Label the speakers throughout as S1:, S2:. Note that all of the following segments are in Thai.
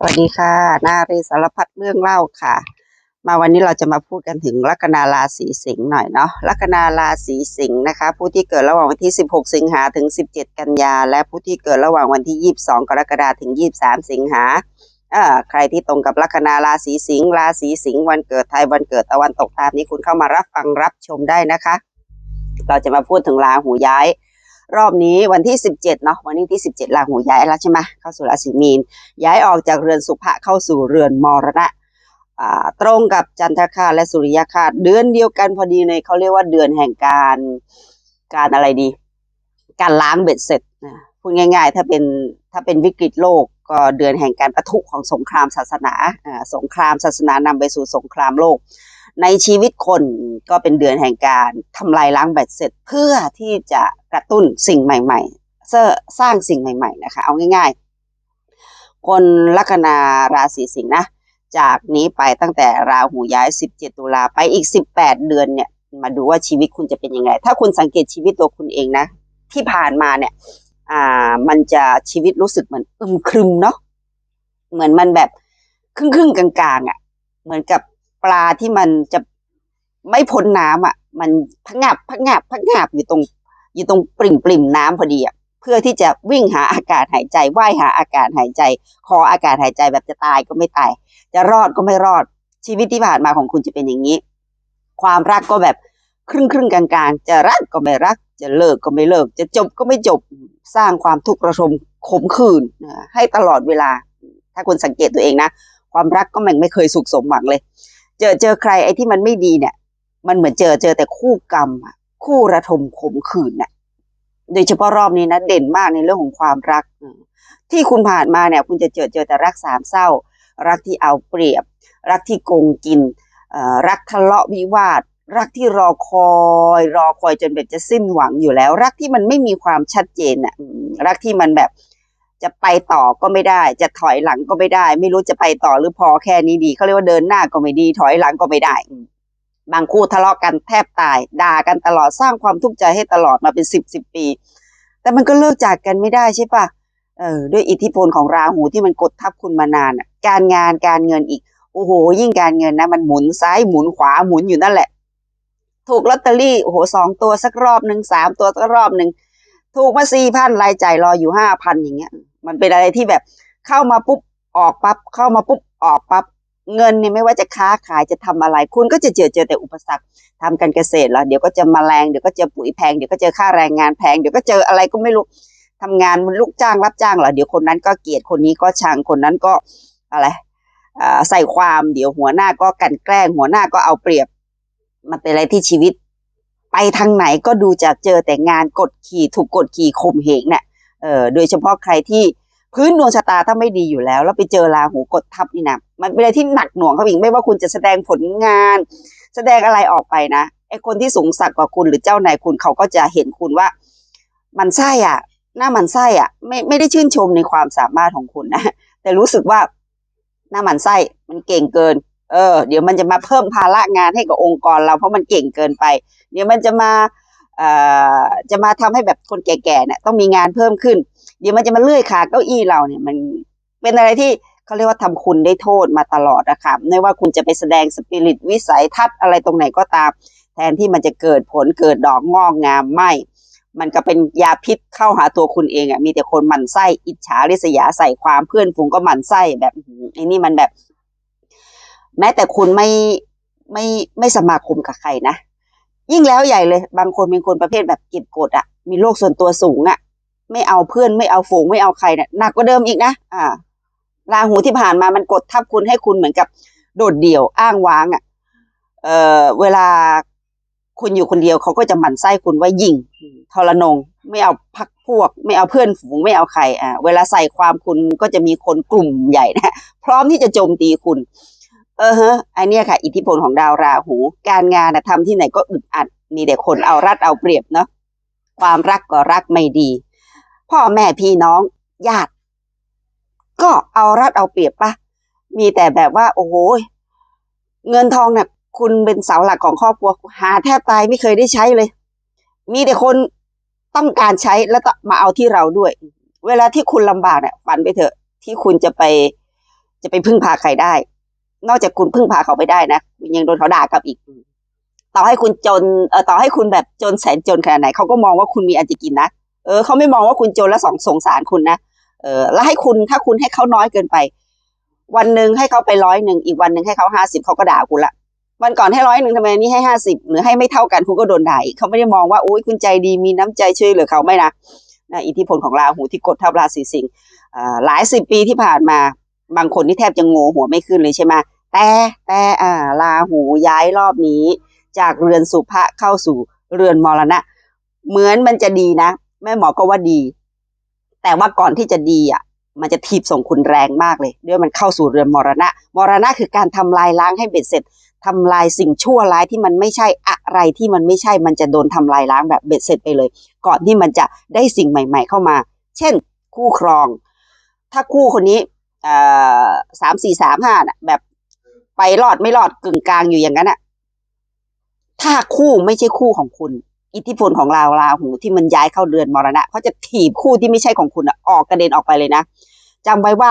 S1: สวัสดีค่ะ นารีสารพัดเรื่องเล่าค่ะ มาวันนี้เราจะมาพูดกันถึงลัคนาราศีสิงห์หน่อยเนาะลัคนาราศีสิงห์นะคะ ผู้ที่เกิดระหว่างวันที่ 16 สิงหาถึง 17 กันยา และผู้ที่เกิดระหว่างวันที่ 22 กรกฎาคมถึง 23 สิงหาเอ่อใครที่ตรงกับลัคนาราศีสิงห์ราศีสิงห์วันเกิดไทยวันเกิดตะวันตกตามนี้คุณเข้ามารับฟังรับชมได้นะคะ เราจะมาพูดถึงราหูย้าย รอบนี้วันที่ 17เนาะวันนี้ที่ 17ราหูย้ายแล้วใช่ไหมเข้าสู่ราศีมีน ย้ายออกจากเรือนสุภะเข้าสู่เรือนมรณะตรงกับจันทคาและสุริยคาเดือนเดียวกันพอดีเลยเขาเรียกว่าเดือนแห่งการการอะไรดี การล้างเบ็ดเสร็จนะพูดง่าย ๆ ถ้าเป็นถ้าเป็นวิกฤตโลกก็เดือนแห่งการประทุของสงครามศาสนาอ่าสงครามศาสนานำไปสู่สงครามโลก ในชีวิตคน ก็เป็นเดือนแห่งการทำลายล้างเบ็ดเสร็จ เพื่อที่จะกระตุ้นสิ่งใหม่ๆสร้างสิ่งใหม่ๆนะคะ เอาง่ายๆ คนลัคนาราศีสิงห์นะ จากนี้ไปตั้งแต่ราหูย้าย 17 ตุลาไปอีก 18 เดือนเนี่ย มาดูว่าชีวิตคุณจะเป็นยังไง ถ้าคุณสังเกตชีวิตตัวคุณเองนะ ที่ผ่านมาเนี่ย อ่า มันจะชีวิตรู้สึกเหมือนอึมครึมเนาะ เหมือนมันแบบครึ่งครึ่งๆกลางๆอะ่ะ เหมือนกับปลาที่มันจะ ไม่พ้นน้ำอะ มันพังงับพังงับพังงับอยู่ตรง อยู่ตรงปริ่มปริ่มน้ำพอดีอะเพื่อที่จะวิ่งหาอากาศหายใจว่ายหาอากาศหายใจขออากาศหายใจแบบจะตายก็ไม่ตาย จะรอดก็ไม่รอด ชีวิตที่ผ่านมาของคุณจะเป็นอย่างนี้ ความรักก็แบบครึ่งครึ่งๆกลางๆ จะรักก็ไม่รัก จะเลิกก็ไม่เลิก จะจบก็ไม่จบสร้างความทุกข์ระทมขมขื่นให้ตลอดเวลา ถ้าคุณสังเกตตัวเองนะ ความรักก็มันไม่เคยสุขสมหวังเลย เจอเจอใครไอ้ที่มันไม่ดีเนี่ย มันเหมือนเจอเจอแต่คู่กรรมอะคู่ระทมขมขื่นน่ะ โดยเฉพาะรอบนี้นะเด่นมากในเรื่องของความรัก ที่คุณผ่านมาเนี่ย คุณจะเจอเจอแต่รักสามเศร้า รักที่เอาเปรียบ รักที่โกงกินรักทะเลาะวิวาท รักที่รอคอย รอคอยจนแบบจะสิ้นหวังอยู่แล้ว รักที่มันไม่มีความชัดเจนอะรักที่มันแบบจะไปต่อก็ไม่ได้ จะถอยหลังก็ไม่ได้ ไม่รู้จะไปต่อหรือพอแค่นี้ดีเขาเรียกว่าเดินหน้าก็ไม่ดี ถอยหลังก็ไม่ได้ บางคู่ทะเลาะกันแทบตาย ด่ากันตลอดสร้างความทุกข์ใจให้ตลอดมาเป็นสิบสิบปี แต่มันก็เลิกจากกันไม่ได้ใช่ปะเออด้วยอิทธิพลของราหูที่มันกดทับคุณมานานการงานการเงินอีกโอ้โห ยิ่งการเงินนะมันหมุนซ้ายหมุนขวาหมุนอยู่นั่นแหละ ถูกลอตเตอรี่โอ้โหสองตัวสักรอบหนึ่งสามตัวสักรอบหนึ่งถูกมาสี่พันรายจ่ายรออยู่ห้าพันอย่างเงี้ย มันเป็นอะไรที่แบบเข้ามาปุ๊บออกปั๊บเข้ามาปุ๊บออกปั๊บ เงินเนี่ยไม่ว่าจะค้าขายจะทำอะไร คุณก็จะเจอเจอแต่อุปสรรคทำการเกษตรเหรอเดี๋ยวก็เจอแมลงเดี๋ยวก็เจอปุ๋ยแพงเดี๋ยวก็เจอค่าแรงงานแพงเดี๋ยวก็เจออะไรก็ไม่รู้ทำงานมันลูกจ้างรับจ้างเหรอเดี๋ยวคนนั้นก็เกลียดคนนี้ก็ชังคนนั้นก็อะไรใส่ความเดี๋ยวหัวหน้าก็กันแกล้งหัวหน้าก็เอาเปรียบ มันเป็นอะไรที่ชีวิต ไปทางไหนก็ดูจะเจอแต่งานกดขี่ถูกกดขี่ข่มเหงเนี่ยเออโดยเฉพาะใครที่ พื้นดวงชะตาถ้าไม่ดีอยู่แล้ว แล้วไปเจอราหูกดทับนี่นะมันเป็นอะไรที่หนักหน่วงเขาอีกไม่ว่าคุณจะแสดงผลงาน แสดงอะไรออกไปนะไอคนที่สูงสักกว่าคุณหรือเจ้านายคุณเขาก็จะเห็นคุณว่า มันไส้อะ หน้ามันไส้อะ ไม่ไม่ได้ชื่นชมในความสามารถของคุณนะแต่รู้สึกว่าหน้ามันไส้มันเก่งเกิน เออ เดี๋ยวมันจะมาเพิ่มภาระงานให้กับองค์กรเราเพราะมันเก่งเกินไป เดี๋ยวมันจะมา จะมาทำให้แบบคนแก่ๆเนี่ยต้องมีงานเพิ่มขึ้น เดี๋ยวมันจะมาเลื่อยขาเก้าอี้เราเนี่ยมันเป็นอะไรที่เขาเรียกว่าทำคุณได้โทษมาตลอดนะคะไม่ว่าคุณจะไปแสดงสปิริตวิสัยทัศน์อะไรตรงไหนก็ตาม แทนที่มันจะเกิดผลเกิดดอกงอกงามไม่ มันก็เป็นยาพิษเข้าหาตัวคุณเองอะมีแต่คนหมั่นไส้อิจฉาริษยาใส่ความเพื่อนฝูงก็หมั่นไส้แบบไอ้นี่มันแบบ แม้แต่คุณไม่ไม่ไม่สมาคมกับใครนะ ยิ่งแล้วใหญ่เลย บางคนเป็นคนประเภทแบบเก็บกดอะมีโลกส่วนตัวสูงอะไม่เอาเพื่อนไม่เอาฝูงไม่เอาใครเนี่ยหนักกว่าเดิมอีกนะอ่าราหูที่ผ่านมามันกดทับคุณให้คุณเหมือนกับ โดดเดี่ยวอ้างว้างอะเอ่อเวลาคุณอยู่คนเดียวเขาก็จะหมั่นไส้คุณว่ายิงทรนง ไม่เอาพักพวก ไม่เอาเพื่อนฝูงไม่เอาใครอ่าเวลาใส่ความคุณก็จะมีคนกลุ่มใหญ่นะพร้อมที่จะโจมตีคุณ เออฮะไอเนี้ยค่ะ อิทธิพลของดาวราหู การงานนะทำที่ไหนก็อึดอัด มีแต่คนเอารัดเอาเปรียบเนาะความรักก็รักไม่ดี พ่อแม่พี่น้องญาติ ก็เอารัดเอาเปรียบปะมีแต่แบบว่า โอ้โหเงินทองเนี่ยคุณเป็นเสาหลักของครอบครัวหาแทบตายไม่เคยได้ใช้เลย มีแต่คนต้องการใช้แล้วก็มาเอาที่เราด้วย เวลาที่คุณลำบากเนี่ยฝันไปเถอะ ที่คุณจะไป จะไปพึ่งพาใครได้ นอกจากคุณพึ่งพาเขาไปได้นะคุณยังโดนเขาด่ากลับอีก ต่อให้คุณจนเอ่อต่อให้คุณแบบจนแสนจนขนาดไหนเขาก็มองว่าคุณมีอันจะกินนะเออเขาไม่มองว่าคุณจนแล้วสองสงสารคุณนะเออแล้วให้คุณถ้าคุณให้เขาน้อยเกินไป วันหนึ่งให้เขาไปร้อยหนึ่งอีกวันหนึ่งให้เขาห้าสิบเขาก็ด่าคุณละวันก่อนให้ร้อยหนึ่งทำไมนนี้ให้ห้าสิบหรือให้ไม่เท่ากันคุณก็โดนด่าอีกเขาไม่ได้มองว่าโอ้ยคุณใจดีมีน้ำใจช่วยเหลือเขาไม่นะนะอิทธิพลของราหูที่กดทับราศีสิงห์หลายสิบปีที่ผ่านมา บางคนที่แทบจะโงหัวไม่ขึ้นเลยใช่ไหมแต่แต่อ่าราหูย้ายรอบนี้ จากเรือนสุภะเข้าสู่เรือนมรณะ เหมือนมันจะดีนะแม่หมอก็ว่าดี แต่ว่าก่อนที่จะดีอะ มันจะถีบส่งคุณแรงมากเลยด้วยมันเข้าสู่เรือนมรณะ มรณะคือการทำลายล้างให้เบ็ดเสร็จทำลายสิ่งชั่วร้ายที่มันไม่ใช่อะไรที่มันไม่ใช่มันจะโดนทำลายล้างแบบเบ็ดเสร็จไปเลย ก่อนที่มันจะได้สิ่งใหม่ ๆ เข้ามา เช่น คู่ครอง ถ้าคู่คนนี้ สามสี่สามห้าน่ะ แบบไปรอดไม่รอดกึ่งกลางอยู่อย่างนั้นอะถ้าคู่ไม่ใช่คู่ของคุณ อิทธิพลของราวราหูที่มันย้ายเข้าเรือนมรณะเขาจะถีบคู่ที่ไม่ใช่ของคุณอะออกกระเด็นออกไปเลยนะจำไว้ว่า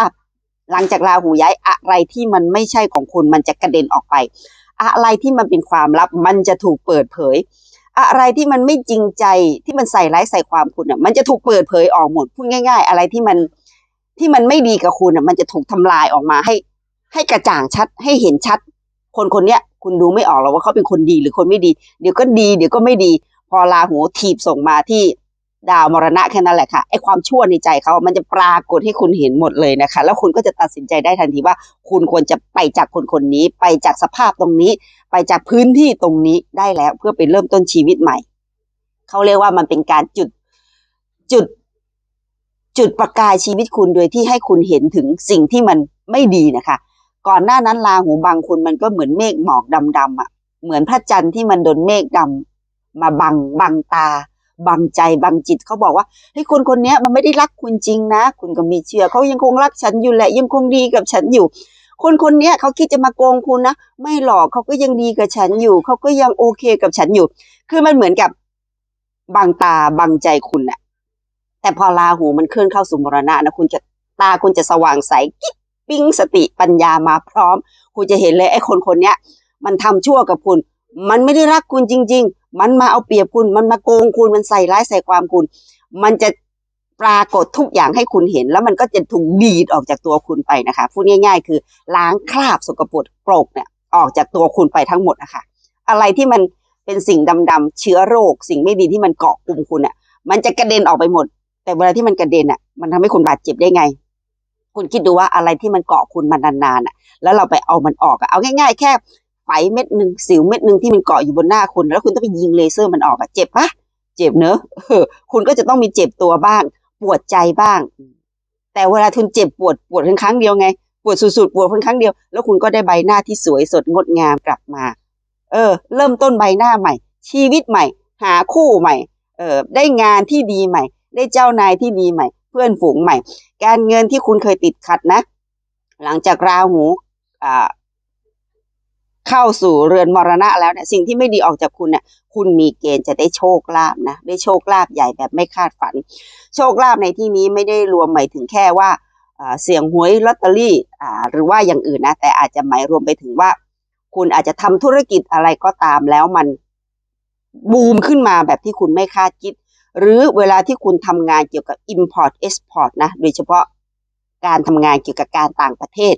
S1: หลังจากราหูย้ายอะไรที่มันไม่ใช่ของคุณ มันจะกระเด็นออกไป อะไรที่มันเป็นความลับ มันจะถูกเปิดเผย อะไรที่มันไม่จริงใจที่มันใส่ร้ายใส่ความคุณอะ มันจะถูกเปิดเผยออกหมดพูดง่าย ๆ อะไรที่มัน ที่มันไม่ดีกับคุณมันจะถูกทำลายออกมาให้ ให้กระจ่างชัดให้เห็นชัด คนคนเนี้ยคุณดูไม่ออกหรอกว่าเขาเป็นคนดีหรือคนไม่ดี เดี๋ยวก็ดีเดี๋ยวก็ไม่ดี พอราหูถีบส่งมาที่ดาวมรณะแค่นั้นแหละค่ะไอความชั่วในใจเขา มันจะปรากฏให้คุณเห็นหมดเลยนะคะ แล้วคุณก็จะตัดสินใจได้ทันทีว่า คุณควรจะไปจากคนคนนี้ ไปจากสภาพตรงนี้ ไปจากพื้นที่ตรงนี้ได้แล้ว เพื่อไปเริ่มต้นชีวิตใหม่ เขาเรียกว่ามันเป็นการจุดจุด จุดประกายชีวิตคุณโดยที่ให้คุณเห็นถึงสิ่งที่มันไม่ดีนะคะ ก่อนหน้านั้นราหูบางคุณมันก็เหมือนเมฆหมอกดำๆอะ เหมือนพระจันทร์ที่มันโดนเมฆดำมาบังบังตาบังใจบังจิตเขาบอกว่าเฮ้ยคนคนนี้มันไม่ได้รักคุณจริงนะ คุณก็มีเชื่อเขายังคงรักฉันอยู่แหละยังคงดีกับฉันอยู่ คนคนนี้เขาคิดจะมาโกงคุณนะไม่หรอกเขาก็ยังดีกับฉันอยู่เขาก็ยังโอเคกับฉันอยู่ คือมันเหมือนกับบังตาบังใจคุณน่ะ แต่พอราหูมันเคลื่อนเข้าสู่มรณะนะคุณจะตาคุณจะสว่างใสกิ๊บปิ้งสติปัญญามาพร้อม คุณจะเห็นเลยไอ้คนคนนี้มันทำชั่วกับคุณ มันไม่ได้รักคุณจริง ๆ มันมาเอาเปรียบคุณ มันมาโกงคุณมันใส่ร้ายใส่ความคุณ มันจะปรากฏทุกอย่างให้คุณเห็น แล้วมันก็จะถูกดีดออกจากตัวคุณไปนะคะพูดง่าย ๆ คือล้างคราบสกปรกโปรกเนี่ยออกจากตัวคุณไปทั้งหมดนะคะอะไรที่มันเป็นสิ่งดำๆเชื้อโรค สิ่งไม่ดีที่มันเกาะกลุ่มคุณอะมันจะกระเด็นออกไปหมด แต่เวลาที่มันกระเด็นอะ มันทำให้คุณบาดเจ็บได้ไง คุณคิดดูว่าอะไรที่มันเกาะคุณมานานๆอะ แล้วเราไปเอามันออกอะเอาง่าย ๆ แค่ไฝเม็ดหนึ่งสิวเม็ดหนึ่งที่มันเกาะอยู่บนหน้าคุณ แล้วคุณต้องไปยิงเลเซอร์มันออกอะเจ็บปะเจ็บเนอะคุณก็จะต้องมีเจ็บตัวบ้าง ปวดใจบ้าง แต่เวลาคุณเจ็บปวดปวดเพียงครั้งเดียวไง ปวดสุดๆปวดเพียงครั้งเดียว แล้วคุณก็ได้ใบหน้าที่สวยสดงดงามกลับมา เออ เริ่มต้นใบหน้าใหม่ ชีวิตใหม่ หาคู่ใหม่ เออได้งานที่ดีใหม่ ได้เจ้านายที่ดีใหม่ เพื่อนฝูงใหม่ การเงินที่คุณเคยติดขัดนะ หลังจากราหูอ่าเข้าสู่เรือนมรณะแล้วเนี่ยสิ่งที่ไม่ดีออกจากคุณเนี่ยคุณมีเกณฑ์จะได้โชคลาภนะได้โชคลาภใหญ่แบบไม่คาดฝัน โชคลาภในที่นี้ไม่ได้รวมหมายถึงแค่ว่าเสี่ยงหวยลอตเตอรี่หรือว่าอย่างอื่นนะแต่อาจจะหมายรวมไปถึงว่า คุณอาจจะทำธุรกิจอะไรก็ตามแล้วมันบูมขึ้นมาแบบที่คุณไม่คาดคิด หรือเวลาที่คุณทำงานเกี่ยวกับ import export นะ โดยเฉพาะการทำงานเกี่ยวกับการต่างประเทศ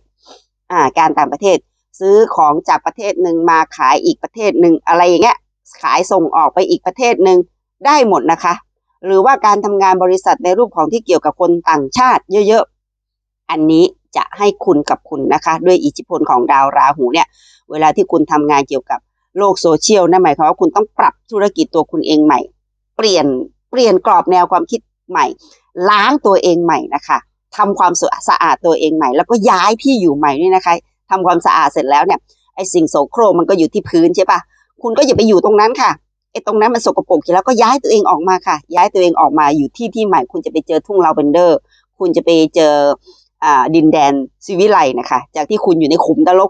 S1: อ่า การต่างประเทศ ซื้อของจากประเทศหนึ่งมาขายอีกประเทศหนึ่งอะไรอย่างเงี้ย ขายส่งออกไปอีกประเทศหนึ่งได้หมดนะคะ หรือว่าการทำงานบริษัทในรูปของที่เกี่ยวกับคนต่างชาติเยอะๆ อันนี้จะให้คุณกับคุณนะคะ ด้วยอิทธิพลของดาวราหูเนี่ย เวลาที่คุณทำงานเกี่ยวกับโลกโซเชียลนั่นหมายความว่าคุณต้องปรับธุรกิจตัวคุณเองใหม่ เปลี่ยน เปลี่ยนกรอบแนวความคิดใหม่ ล้างตัวเองใหม่นะคะทำความสะอาดตัวเองใหม่ แล้วก็ย้ายที่อยู่ใหม่ด้วยนะคะทำความสะอาดเสร็จแล้วเนี่ยไอสิ่งโสโครมันก็อยู่ที่พื้นใช่ปะคุณก็อย่าไปอยู่ตรงนั้นค่ะไอตรงนั้นมันสกปรกอยู่แล้วก็ย้ายตัวเองออกมาค่ะ ย้ายตัวเองออกมาอยู่ที่ที่ใหม่ คุณจะไปเจอทุ่งลาเวนเดอร์ คุณจะไปเจออ่าดินแดนซิวิไลนะคะ จากที่คุณอยู่ในขุมนรก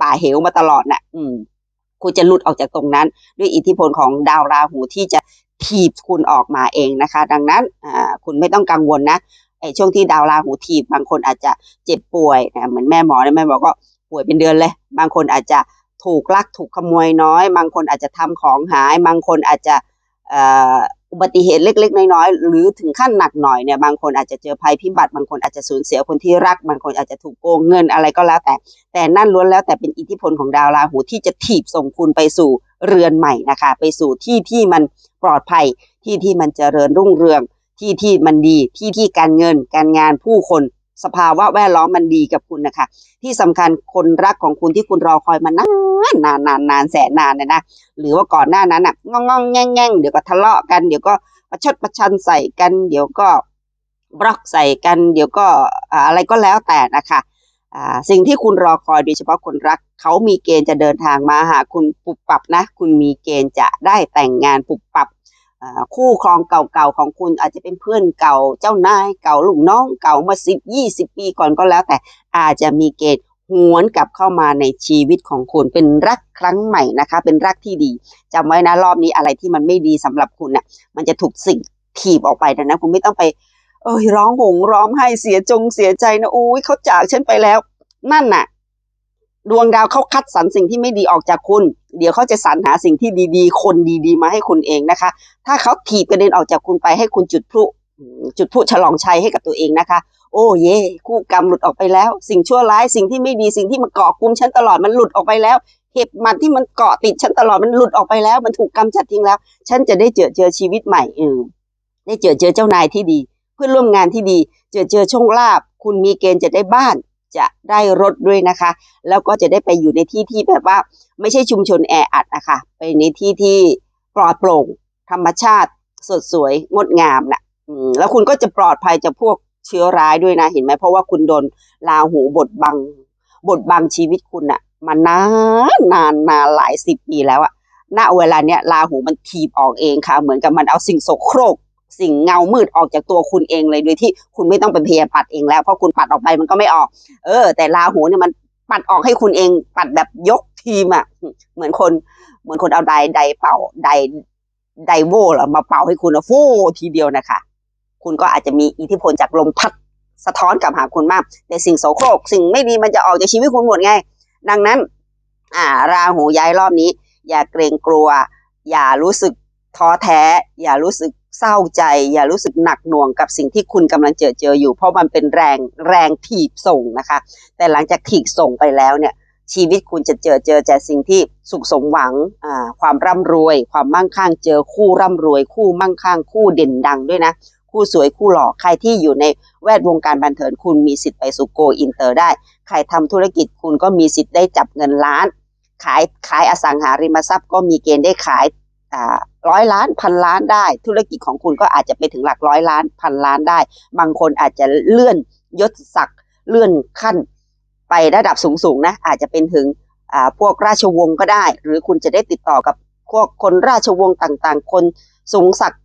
S1: ป่าเหวมาตลอดน่ะ อืมคุณจะหลุดออกจากตรงนั้น ด้วยอิทธิพลของดาวราหูที่จะ ถีบคุณออกมาเองนะคะ ดังนั้นคุณไม่ต้องกังวลนะไอ้ช่วงที่ดาวราหูถีบบางคนอาจจะเจ็บป่วยนะเหมือนแม่หมอเนี่ยแม่บอก็ป่วยเป็นเดือนเลย บางคนอาจจะถูกลักถูกขโมยน้อย บางคนอาจจะทำของหาย บางคนอาจจะ อุบัติเหตุเล็ก ๆ น้อยๆหรือถึงขั้นหนักหน่อยเนี่ยบางคนอาจจะเจอภัยพิบัติบางคนอาจจะสูญเสียคนที่รักบางคนอาจจะถูกโกงเงินอะไรก็แล้วแต่ แต่นั่นล้วนแล้วแต่เป็นอิทธิพลของดาวราหูที่จะถีบส่งคุณไปสู่เรือนใหม่นะคะ ไปสู่ที่ที่มันปลอดภัยที่ที่มันเจริญรุ่งเรือง ที่ที่มันดีที่ที่การเงิน การงานผู้คน สภาวะแวดล้อมมันดีกับคุณนะคะ ที่สำคัญคนรักของคุณที่คุณรอคอยมานานนานนานนานแสนนานเนี่ยนะหรือว่าก่อนหน้านั้นอะงองงองแง่งแง่งเดี๋ยวก็ทะเลาะกันเดี๋ยวก็ประชดประชันใส่กัน เดี๋ยวก็บล็อกใส่กัน เดี๋ยวก็อะไรก็แล้วแต่นะคะสิ่งที่คุณรอคอยโดยเฉพาะคนรัก เขามีเกณฑ์จะเดินทางมาหาคุณปุบปับนะ คุณมีเกณฑ์จะได้แต่งงานปุบปับ คู่ครองเก่าๆของคุณอาจจะเป็นเพื่อนเก่าเจ้านายเก่าลูกน้องเก่ามาสิบยี่สิบปีก่อนก็แล้ว แต่อาจจะมีเกณฑ์หวนกลับเข้ามาในชีวิตของคุณเป็นรักครั้งใหม่นะคะ เป็นรักที่ดีจำไว้นะรอบนี้อะไรที่มันไม่ดีสำหรับคุณน่ะมันจะถูกสิ่งถีบออกไปนะนะ คุณไม่ต้องไป เอ้ยร้องหงร้องไห้เสียจงเสียใจนะอุ้ยเขาจากฉันไปแล้ว นั่นน่ะ ดวงดาวเขาคัดสรรสิ่งที่ไม่ดีออกจากคุณ เดี๋ยวเขาจะสรรหาสิ่งที่ดีๆ คนดีๆ มาให้คุณเองนะคะ ถ้าเขาถีบกระเด็นออกจากคุณไปให้คุณจุดพลุจุดพลุฉลองชัยให้กับตัวเองนะคะ โอ้เย่คู่กรรมหลุดออกไปแล้ว สิ่งชั่วร้ายสิ่งที่ไม่ดีสิ่งที่มาเกาะกลุ่มฉันตลอดมันหลุดออกไปแล้วเห็บมันที่มันเกาะติดฉันตลอดมันหลุดออกไปแล้ว มันถูกกำจัดทิ้งแล้ว ฉันจะได้เจอเจอชีวิตใหม่เออได้เจอเจอเจ้านายที่ดี เพื่อนร่วมงานที่ดี เจอเจอโชคลาภคุณมีเกณฑ์จะได้บ้าน จะได้รถด้วยนะคะ แล้วก็จะได้ไปอยู่ในที่ที่แบบว่าไม่ใช่ชุมชนแออัดนะคะไปในที่ที่ปลอดโปร่ง ธรรมชาติสดสวยงดงามนะอืมแล้วคุณก็จะปลอดภัยจากพวกเชื้อร้ายด้วยนะเห็นไหมเพราะว่าคุณโดนลาหูบดบังบดบังชีวิตคุณอะมานานนานนานหลายสิบปีแล้วอะณเวลาเนี้ยลาหูมันถีบออกเองค่ะ เหมือนกับมันเอาสิ่งโสโครก สิ่งเงามืดออกจากตัวคุณเองเลยโดยที่คุณไม่ต้องไปพยายาปัดเองแล้วเพราะคุณปัดออกไปมันก็ไม่ออก เออ แต่ลาหูเนี่ยมันปัดออกให้คุณเองปัดแบบยกทีมอะเหมือนคน เหมือนคนเอาไดไดเป่าไดไดโวหรอมาเป่าให้คุณอะฟูทีเดียวนะคะ คุณก็อาจจะมีอิทธิพลจากลมพัดสะท้อนกลับหาคุณมาก แต่สิ่งโสโครก สิ่งไม่ดีมันจะออกจากชีวิตคุณหมดไง ดังนั้น อ่า ราหูย้ายรอบนี้ อย่าเกรงกลัว อย่ารู้สึกท้อแท้ อย่ารู้สึก เศร้าใจ อย่ารู้สึกหนักหน่วงกับสิ่งที่คุณกำลังเจอเจออยู่ เพราะมันเป็นแรงแรงถีบส่งนะคะ แต่หลังจากถีบส่งไปแล้วเนี่ยชีวิตคุณจะเจอเจอแต่สิ่งที่สุขสมหวังความร่ำรวย ความมั่งคั่งเจอคู่ร่ำรวย คู่มั่งคั่งคู่เด่นดังด้วยนะ คู่สวยคู่หล่อใครที่อยู่ในแวดวงการบันเทิงคุณมีสิทธิ์ไปสู่โกอินเตอร์ได้ ใครทำธุรกิจคุณก็มีสิทธิ์ได้จับเงินล้าน ขายขายอสังหาริมทรัพย์ก็มีเกณฑ์ได้ขาย ร้อยล้านพันล้านได้ ธุรกิจของคุณก็อาจจะไปถึงหลักร้อยล้านพันล้านได้ บางคนอาจจะเลื่อนยศศักดิ์เลื่อนขั้น ไประดับสูงๆนะอาจจะเป็นถึงพวกราชวงศ์ก็ได้ หรือคุณจะได้ติดต่อกับพวกคนราชวงศ์ต่างๆ คนสูงศักดิ์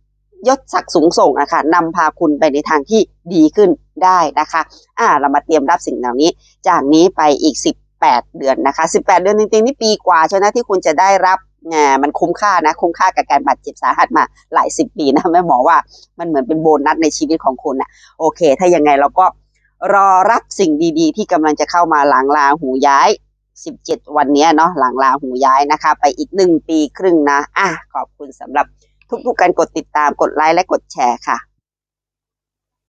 S1: ยศศักดิ์สูงส่งอะค่ะนำพาคุณไปในทางที่ดีขึ้นได้นะคะ อ่า เรามาเตรียมรับสิ่งเหล่านี้ จากนี้ไปอีก 18 เดือนนะคะ 18 เดือนจริงๆนี่ปีกว่าใช่ไหมที่คุณจะได้รับ งามันคุ้มค่านะ คุ้มค่ากับการบาดเจ็บสาหัสมาหลายสิบปีนะแม่หมอว่ามันเหมือนเป็นโบนัสในชีวิตของคุณนะโอเค ถ้ายังไงเราก็รอรับสิ่งดีๆ ที่กำลังจะเข้ามาหลังลาหูย้าย 17 วันนี้เนาะหลังลาหูย้ายนะคะ ไปอีกหนึ่งปีครึ่งนะอะขอบคุณสำหรับทุกๆการกดติดตามกดไลค์และกดแชร์ค่ะ